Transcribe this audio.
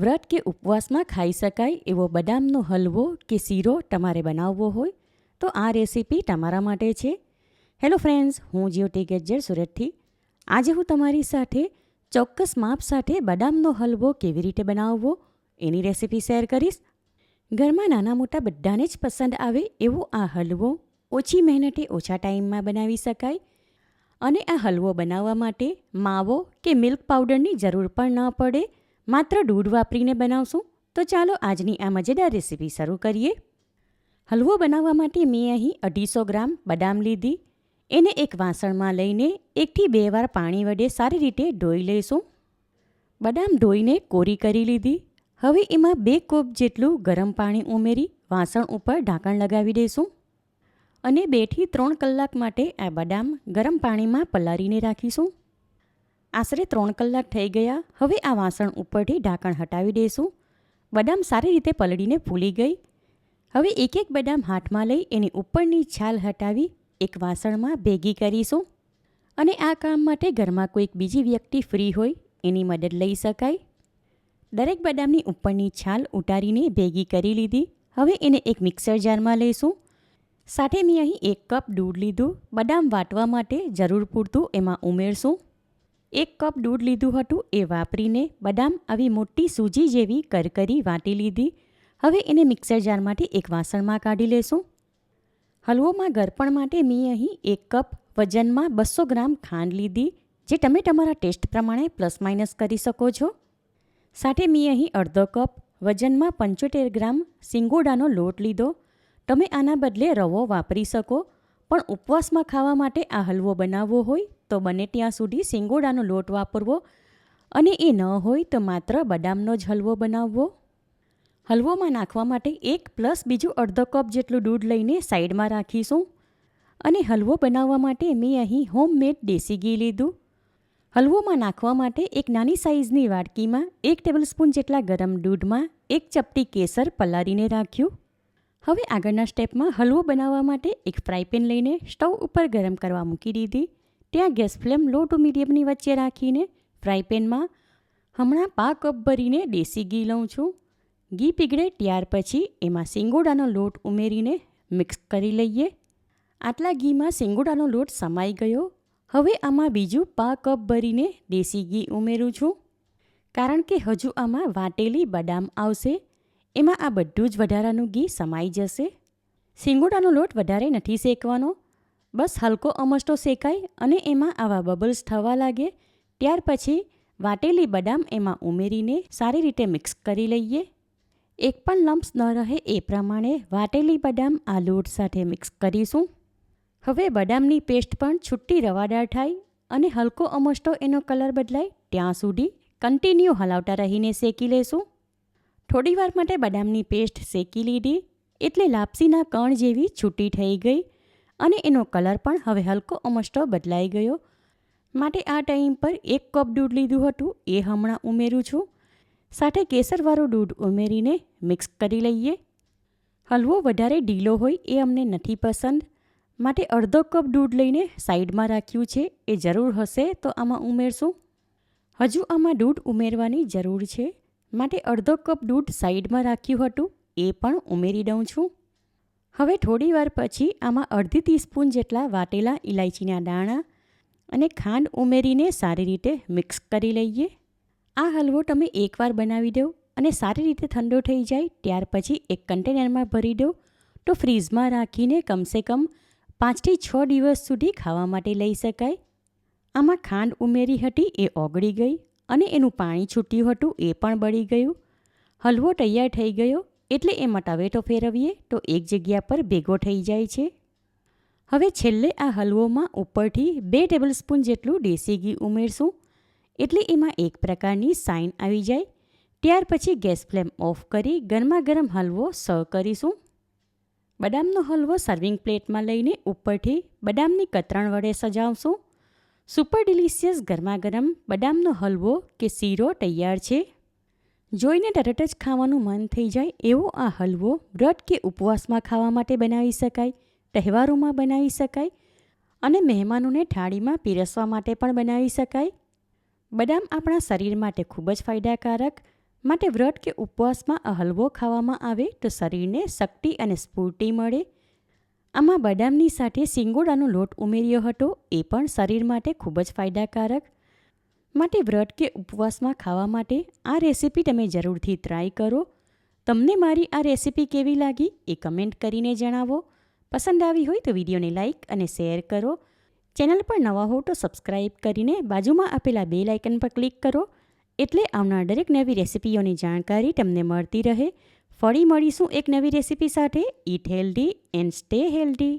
વ્રત કે ઉપવાસમાં ખાઈ શકાય એવો બદામનો હલવો કે શીરો તમારે બનાવવો હોય, તો આ રેસીપી તમારા માટે છે. હેલો ફ્રેન્ડ્સ હું જ્યોતિ ગેજર સુરતથી. આજે હું તમારી સાથે ચોક્કસ માપ સાથે બદામનો હલવો કેવી રીતે બનાવવો એની રેસીપી શેર કરીશ. ઘરમાં નાના મોટા બધાને જ પસંદ આવે એવો આ હલવો ઓછી મહેનતે ઓછા ટાઈમમાં બનાવી શકાય. અને આ હલવો બનાવવા માટે માવો કે મિલ્ક પાવડરની જરૂર પણ ન પડે. માત્ર દૂધ વાપરીને બનાવશું? તો ચાલો આજની આ મજેદાર રેસીપી શરૂ કરીએ. હલવો બનાવવા માટે મેં અહીં અઢીસો ગ્રામ બદામ લીધી. એને એક વાસણમાં લઈને એકથી બે વાર પાણી વડે સારી રીતે ધોઈ લઈશું. બદામ ધોઈને કોરી કરી લીધી. હવે એમાં બે કોપ જેટલું ગરમ પાણી ઉમેરી વાસણ ઉપર ઢાંકણ લગાવી દઈશું. અને બેથી ત્રણ કલાક માટે આ બદામ ગરમ પાણીમાં પલાળીને રાખીશું. આશરે ત્રણ કલાક થઈ ગયા. હવે આ વાસણ ઉપરથી ઢાંકણ હટાવી દઈશું બદામ સારી રીતે પલળીને ફૂલી ગઈ. હવે એક એક બદામ હાથમાં લઈ એની ઉપરની છાલ હટાવી એક વાસણમાં ભેગી કરીશું. અને આ કામ માટે ઘરમાં કોઈક બીજી વ્યક્તિ ફ્રી હોય એની મદદ લઈ શકાય. દરેક બદામની ઉપરની છાલ ઉતારીને ભેગી કરી લીધી. હવે એને એક મિક્સર જારમાં લઈશું. સાથે મેં અહીં એક કપ દૂધ લીધું. બદામ વાટવા માટે જરૂર પૂરતું એમાં ઉમેરશું. એક કપ દૂધ લીધું હતું, એ વાપરીને બદામ આવી મોટી સૂજી જેવી કરકરી વાટી લીધી. હવે એને મિક્સર જારમાંથી એક વાસણમાં કાઢી લેશું. હલવોમાં ગરપણ માટે મેં અહીં એક કપ વજનમાં બસો ગ્રામ ખાંડ લીધી, જે તમે તમારા ટેસ્ટ પ્રમાણે પ્લસ માઇનસ કરી શકો છો. સાથે મેં અહીં અડધો કપ વજનમાં પંચોતેર ગ્રામ સિંગોડાનો લોટ લીધો. તમે આના બદલે રવો વાપરી શકો, પણ ઉપવાસમાં ખાવા માટે આ હલવો બનાવવો હોય તો બને ત્યાં સુધી સિંગોડાનો લોટ વાપરવો અને એ ન હોય તો માત્ર બદામનો જ હલવો બનાવવો. હલવોમાં નાખવા માટે એક પ્લસ બીજું અડધો કપ જેટલું દૂધ લઈને સાઈડમાં રાખીશું અને હલવો બનાવવા માટે મેં અહીં હોમમેડ દેશી ઘી લીધું. હલવોમાં નાખવા માટે એક નાની સાઇઝની વાડકીમાં એક ટેબલસ્પૂન જેટલા ગરમ દૂધમાં એક ચપટી કેસર પલાળીને રાખ્યું. હવે આગળના સ્ટેપમાં હલવો બનાવવા માટે એક ફ્રાય લઈને સ્ટવ ઉપર ગરમ કરવા મૂકી દીધી. ત્યાં ગેસ ફ્લેમ લો ટુ મીડિયમની વચ્ચે રાખીને ફ્રાય હમણાં પા કપ ભરીને દેશી ઘી લઉં છું. ઘી પીગળે ત્યાર પછી એમાં સિંગોડાનો લોટ ઉમેરીને મિક્સ કરી લઈએ. આટલા ઘીમાં સિંગોડાનો લોટ સમાઈ ગયો. હવે આમાં બીજું પા કપ ભરીને દેશી ઘી ઉમેરું છું. કારણ કે હજુ આમાં વાટેલી બદામ આવશે. એમાં આ બધું જ વધારાનું ઘી સમાઈ જશે. સિંગોડાનો લોટ વધારે નથી શેકવાનો. બસ હલકો અમસ્ટો શેકાય અને એમાં આવા બબલ્સ થવા લાગે. ત્યાર પછી વાટેલી બદામ એમાં ઉમેરીને સારી રીતે મિક્સ કરી લઈએ. એક પણ લમ્પ્સ ન રહે એ પ્રમાણે વાટેલી બદામ આ લોટ સાથે મિક્સ કરીશું. હવે બદામની પેસ્ટ પણ છુટ્ટી રવાદાર થાય અને હલકો અમસ્ટો એનો કલર બદલાય ત્યાં સુધી કન્ટિન્યુ હલાવતા રહીને શેકી લેશું. થોડીવાર માટે બદામની પેસ્ટ શેકી લીધી એટલે લાપસીના કણ જેવી છૂટી થઈ ગઈ અને એનો કલર પણ હવે હલકો અમસ્ટો બદલાઈ ગયો. માટે આ ટાઈમ પર એક કપ દૂધ લીધું હતું, એ હમણાં ઉમેરું છું. સાથે કેસરવાળું દૂધ ઉમેરીને મિક્સ કરી લઈએ. હલવો વધારે ઢીલો હોય એ અમને નથી પસંદ. માટે અડધો કપ દૂધ લઈને સાઈડમાં રાખ્યું છે, એ જરૂર હશે તો આમાં ઉમેરશું. હજુ આમાં દૂધ ઉમેરવાની જરૂર છે. માટે અડધો કપ દૂધ સાઈડમાં રાખ્યું હતું, એ પણ ઉમેરી દઉં છું. હવે થોડીવાર પછી આમાં અડધી ટીસ્પૂન જેટલા વાટેલા ઇલાયચીના દાણા અને ખાંડ ઉમેરીને સારી રીતે મિક્સ કરી લઈએ. આ હલવો તમે એકવાર બનાવી દો અને સારી રીતે ઠંડો થઈ જાય ત્યાર પછી એક કન્ટેનરમાં ભરી દો. તો ફ્રીઝમાં રાખીને કમસે કમ પાંચથી છ દિવસ સુધી ખાવા માટે લઈ શકાય. આમાં ખાંડ ઉમેરી હતી એ ઓગળી ગઈ અને એનું પાણી છૂટ્યું હતું એ પણ બળી ગયું. હલવો તૈયાર થઈ ગયો એટલે એમાં ટવેટો ફેરવીએ તો એક જગ્યા પર ભેગો થઈ જાય છે. હવે છેલ્લે આ હલવોમાં ઉપરથી બે ટેબલ સ્પૂન જેટલું દેશી ઘી ઉમેરશું. એટલે એમાં એક પ્રકારની સાઇન આવી જાય. ત્યાર પછી ગેસ ફ્લેમ ઓફ કરી ગરમા ગરમ હલવો સર્વ કરીશું. બદામનો હલવો સર્વિંગ પ્લેટમાં લઈને ઉપરથી બદામની કતરણ વડે સજાવશું. સુપર ડિલિશિયસ ગરમા ગરમ બદામનો હલવો કે શીરો તૈયાર છે. જોઈને તરત જ ખાવાનું મન થઈ જાય એવો આ હલવો વ્રત કે ઉપવાસમાં ખાવા માટે બનાવી શકાય, તહેવારોમાં બનાવી શકાય અને મહેમાનોને થાળીમાં પીરસવા માટે પણ બનાવી શકાય. બદામ આપણા શરીર માટે ખૂબ જ ફાયદાકારક. માટે વ્રત કે ઉપવાસમાં આ હલવો ખાવામાં આવે તો શરીરને શક્તિ અને સ્ફૂર્તિ મળે. આમાં બદામની સાથે સિંગોડાનો લોટ ઉમેર્યો હતો, એ પણ શરીર માટે ખૂબ જ ફાયદાકારક. માટે વ્રત કે ઉપવાસમાં ખાવા માટે આ રેસીપી તમે જરૂરથી ટ્રાય કરો. તમને મારી આ રેસીપી કેવી લાગી એ કમેન્ટ કરીને જણાવો. પસંદ આવી હોય તો વિડીયોને લાઇક અને શેર કરો. ચેનલ પર નવા હો તો સબસ્ક્રાઇબ કરીને બાજુમાં આપેલા બે લાઇકન પર ક્લિક કરો. એટલે આવનાર દરેક નવી રેસીપીઓની જાણકારી તમને મળતી રહે. ફરી મળીશું એક નવી રેસીપી સાથે. Eat healthy and stay healthy